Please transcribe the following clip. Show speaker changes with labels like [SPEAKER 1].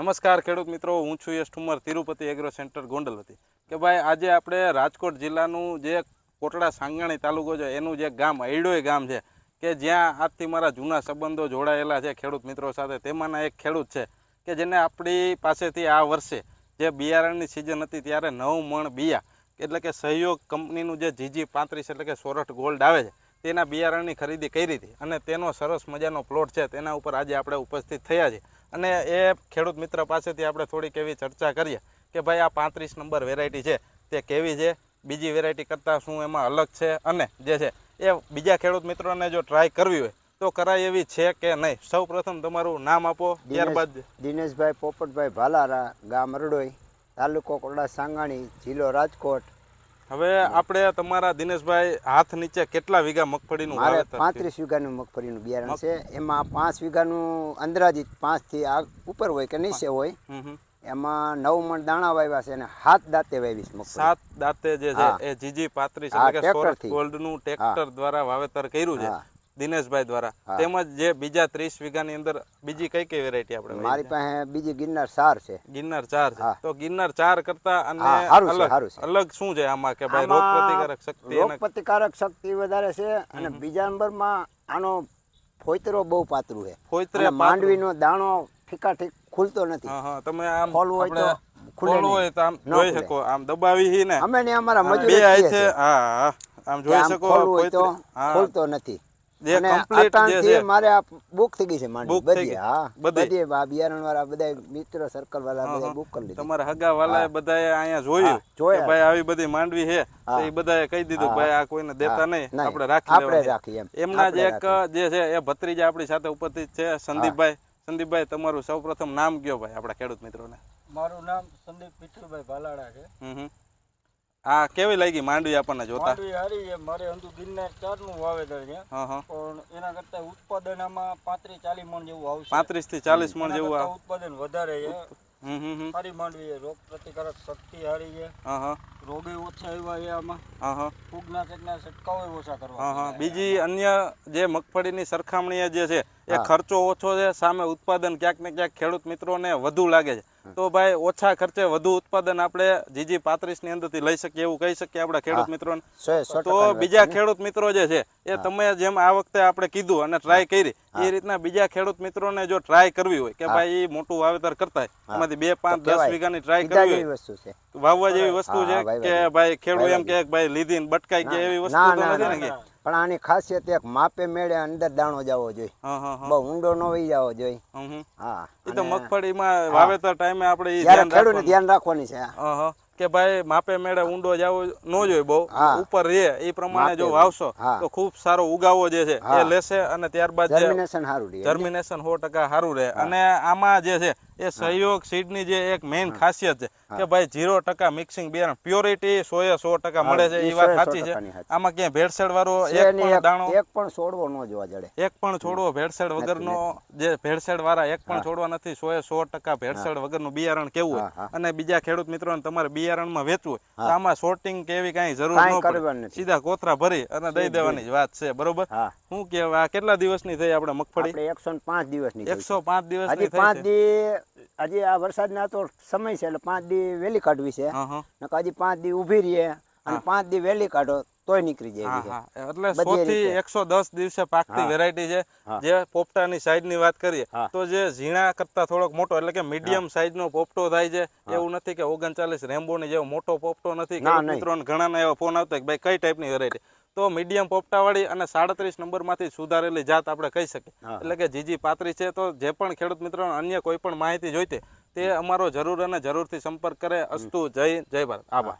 [SPEAKER 1] નમસ્કાર ખેડૂત મિત્રો, હું છું યશ ઠુમર, તિરુપતિ એગ્રો સેન્ટર ગોંડલવતી. કે ભાઈ, આજે આપણે રાજકોટ જિલ્લાનું જે કોટડા સાંગાણી તાલુકો છે, એનું જે ગામ, અયડોય ગામ છે, કે જ્યાં આજથી મારા જૂના સંબંધો જોડાયેલા છે ખેડૂત મિત્રો સાથે, તેમાંના એક ખેડૂત છે, કે જેને આપણી પાસેથી આ વર્ષે જે બિયારણની સિઝન હતી ત્યારે નવ મણ બિયા, એટલે કે સહયોગ કંપનીનું જે જીજી પાંત્રીસ એટલે કે સોરઠ ગોલ્ડ આવે છે, તેના બિયારણની ખરીદી કરી હતી. અને તેનો સરસ મજાનો પ્લોટ છે, તેના ઉપર આજે આપણે ઉપસ્થિત થયા છે અને એ ખેડૂત મિત્ર પાસેથી આપણે થોડીક એવી ચર્ચા કરીએ કે ભાઈ આ પાંત્રીસ નંબર વેરાયટી છે, તે કેવી છે? બીજી વેરાયટી કરતાં શું એમાં અલગ છે અને જે છે, એ બીજા ખેડૂત મિત્રોને જો ટ્રાય કરવી હોય, તો કરાય એવી છે કે નહીં? સૌ પ્રથમ તમારું નામ આપો, ત્યારબાદ
[SPEAKER 2] દિનેશભાઈ પોપટભાઈ ભાલારા, ગામ રડોઈ તાલુકો કોરડા સાંગાણી, જિલ્લો રાજકોટ.
[SPEAKER 1] હવે આપણે તમારા દિનેશભાઈ હાથ નીચે કેટલા વીઘા મગફળીનું
[SPEAKER 2] મારે? પાંત્રીસ વીઘાનું મગફળીનું બિયારણ છે એમાં પાંચ વીઘાનું અંદાજિત પાંચથી આ ઉપર હોય કે નીચે હોય. એમાં નવ મણ દાણા વાવ્યા છે અને હાથ દાંતે વાવી છે
[SPEAKER 1] સાત દાંતે જે છે એ જીજી પાંત્રીસ
[SPEAKER 2] ગોલ્ડ
[SPEAKER 1] એટલે કે સોરઠ
[SPEAKER 2] ટ્રેક્ટરથી.
[SPEAKER 1] ગોલ્ડનું ટ્રેક્ટર દ્વારા વાવેતર કર્યું છે. દિનેશભાઈ દ્વારા. તેમજ જે બીજા ત્રીસ વીઘાની અંદર બીજી કઈ કઈ વેરાયટી આપણે
[SPEAKER 2] મારી પાસે બીજી ગિરનાર ચાર છે.
[SPEAKER 1] ગિરનાર ચાર છે. તો ગિરનાર ચાર કરતા અને અલગ શું છે આમાં કે ભાઈ રોગ પ્રતિકારક શક્તિ
[SPEAKER 2] રોગ પ્રતિકારક શક્તિ વધારે છે અને બીજા નંબરમાં આનો ફોઈતરો બહુ પાતળું છે. ફોઈતરે માંડવીનો દાણો ઠીકા ઠીક ખુલતો નથી.
[SPEAKER 1] તમે આમ
[SPEAKER 2] ખોલવું હોય તો
[SPEAKER 1] આપણે
[SPEAKER 2] ખુલે
[SPEAKER 1] ખોલવું
[SPEAKER 2] નહીં.
[SPEAKER 1] હોય તો આમ જોઈ શકો આમ દબાવી ને
[SPEAKER 2] અમે ને અમારા મજૂર
[SPEAKER 1] બે છે. હા આમ જોઈ શકો
[SPEAKER 2] ખોલતો નથી.
[SPEAKER 1] જે
[SPEAKER 2] અને
[SPEAKER 1] complete જે
[SPEAKER 2] અટાણથી
[SPEAKER 1] છે.
[SPEAKER 2] મારે આ બુક થઈ ગઈ છે માંડવી બધી હા.
[SPEAKER 1] બધી?
[SPEAKER 2] બધી આ બિયારણ વાળા બધા મિત્ર સર્કલ વાળા બધા બુક કરી લીધી.
[SPEAKER 1] તમારા હગા વાલાએ બધાએ અહીંયા જોયું કે ભાઈ આવી બધી માંડવી છે તો એ બધાએ કહી દીધું ભાઈ આ કોઈને દેતા નહીં. આપણે રાખી
[SPEAKER 2] આપણે. એમ.
[SPEAKER 1] એમના જે એક જે છે એ ભત્રીજા આપણી સાથે ઉપસ્થિત છે સંદીપભાઈ. સંદીપભાઈ તમારું સૌપ્રથમ નામ કયો ભાઈ આપણા ખેડૂત મિત્રોને?
[SPEAKER 3] મારું નામ સંદીપ મિત્રભાઈ ભાલાડા છે.
[SPEAKER 1] આ કેવી લાગી માંડવી આપણને જોતા?
[SPEAKER 3] માંડવી હારી છે. મારે અંધુ ગિરનાર ચારનું વાવેતર છે. પણ એના કરતા ઉત્પાદન આમાં પાંત્રીસ ચાલીસ મણ જેવું આવશે.
[SPEAKER 1] પાંત્રીસથી ચાલીસ મણ જેવું આ
[SPEAKER 3] ઉત્પાદન વધારે છે. સારી માંડવી છે. રોગ પ્રતિકારક શક્તિ સારી છે.
[SPEAKER 1] હા હા.
[SPEAKER 3] રોગે ઓછા એવા છે આમાં.
[SPEAKER 1] હા હા.
[SPEAKER 3] ફૂગનાશકના છંટકાવો ઓછા કરવા
[SPEAKER 1] હા હા. બીજી અન્ય જે મગફળીની સરખામણીએ જે છે એ ખર્ચો ઓછો છે. સામે ઉત્પાદન ક્યાંક ને ક્યાંક ખેડૂત મિત્રોને વધુ લાગે છે. તો ભાઈ ઓછા ખર્ચે વધુ ઉત્પાદન આપણે જીજી પાંત્રીસની અંદરથી લઈ શકીએ એવું કહી શકીએ આપણા ખેડૂત
[SPEAKER 2] સો
[SPEAKER 1] તો બીજા ખેડૂત મિત્રો જે છે એ તમે જેમ આ વખતે આપણે કીધું અને ટ્રાય કરી એ રીતના બીજા ખેડૂત મિત્રોને જો ટ્રાય કરવી હોય કે ભાઈ એ મોટું વાવેતર કરતા એમાંથી બે પાંચ દસ. વીઘાની ટ્રાય કરવી હોય. વાવવા જેવી વસ્તુ છે કે ભાઈ ખેડૂત એમ કે ભાઈ લીધી બટકાય બટકાઈ ગયા એવી વસ્તુ તો નથી
[SPEAKER 2] ને
[SPEAKER 1] કે?
[SPEAKER 2] ના. પણ આની ખાસિયત એક માપે મેળે અંદર દાણો જવો જોઈએ. બહુ ઊંડો ન વહી જવો જોઈએ. હા
[SPEAKER 1] એ તો મગફળીમાં વાવેતર ટાઈમે આપણે
[SPEAKER 2] ખેડૂતને ધ્યાન રાખવાની છે.
[SPEAKER 1] કે ભાઈ માપે મેળે ઊંડો જાવો ન જોઈએ બહુ. ઉપર રહે એ પ્રમાણે જો વાવશો તો ખૂબ સારો ઉગાવો જે છે એ લેશે અને ત્યારબાદ
[SPEAKER 2] જર્મિનેશન સારું રહે
[SPEAKER 1] જર્મિનેશન સો ટકા સારું રહે. અને આમાં જે છે એ સહયોગ સીડની જે એક મેઇન ખાસિયત છે કે ભાઈ ઝીરો ટકા મિક્સિંગ બિયારણ પ્યોરિટી સો સો ટકા મળે છે
[SPEAKER 2] એ
[SPEAKER 1] વાત સાચી છે. આમાં ક્યાંય ભેળસેળ વાળો એક પણ દાણો
[SPEAKER 2] એક પણ છોડવો ન જોવા જડે.
[SPEAKER 1] એક પણ છોડવો ભેળસેળ વગરનો જે ભેળસેળ વાળા એક પણ છોડવા નથી સો સો ટકા ભેળસેળ વગરનું બિયારણ કેવું હોય. અને બીજા ખેડૂત મિત્રોને તમારે બિયારણમાં વેચવું હોય તો આમાં શોર્ટિંગ કે એવી કાંઈ જરૂર ન પડે. સીધા કોથરા ભરી અને દઈ દેવાની જ વાત છે બરોબર?
[SPEAKER 2] હું.
[SPEAKER 1] આ કેટલા દિવસની થઈ આપણે મગફળી?
[SPEAKER 2] એકસો પાંચ દિવસની
[SPEAKER 1] એકસો પાંચ દિવસની ની
[SPEAKER 2] પાંચ
[SPEAKER 1] છે.
[SPEAKER 2] હજી આ વરસાદના તો સમય છે એટલે પાંચ દી વહેલી કાઢવી છે. નકર હજી પાંચ દી ઊભી રહીએ અને પાંચ દી વહેલી કાઢો તોય નીકળી જાય
[SPEAKER 1] એટલે સો થી એકસો દસ દિવસે પાકતી. વેરાયટી છે. જે પોપટાની સાઈઝની વાત કરીએ તો જે ઝીણા કરતા થોડોક મોટો એટલે કે મીડિયમ સાઈઝ નો પોપટો થાય છે. એવું નથી કે ઓગણચાલીસ રેમ્બો ની જેવો મોટો પોપટો નથી. મિત્રોને ઘણાના એવા ફોન આવતા કે ભાઈ કઈ ટાઈપની વેરાયટી તો મીડિયમ પોપટાવાળી અને સાડત્રીસ નંબરમાંથી સુધારેલી જાત આપણે કહી શકીએ. એટલે કે જીજી પાત્રી છે તો જે પણ ખેડૂત મિત્રો અન્ય કોઈ પણ માહિતી જોઈતી તે અમારો જરૂર અને જરૂરથી સંપર્ક કરે. અસ્તુ જય જય ભારત. આભાર.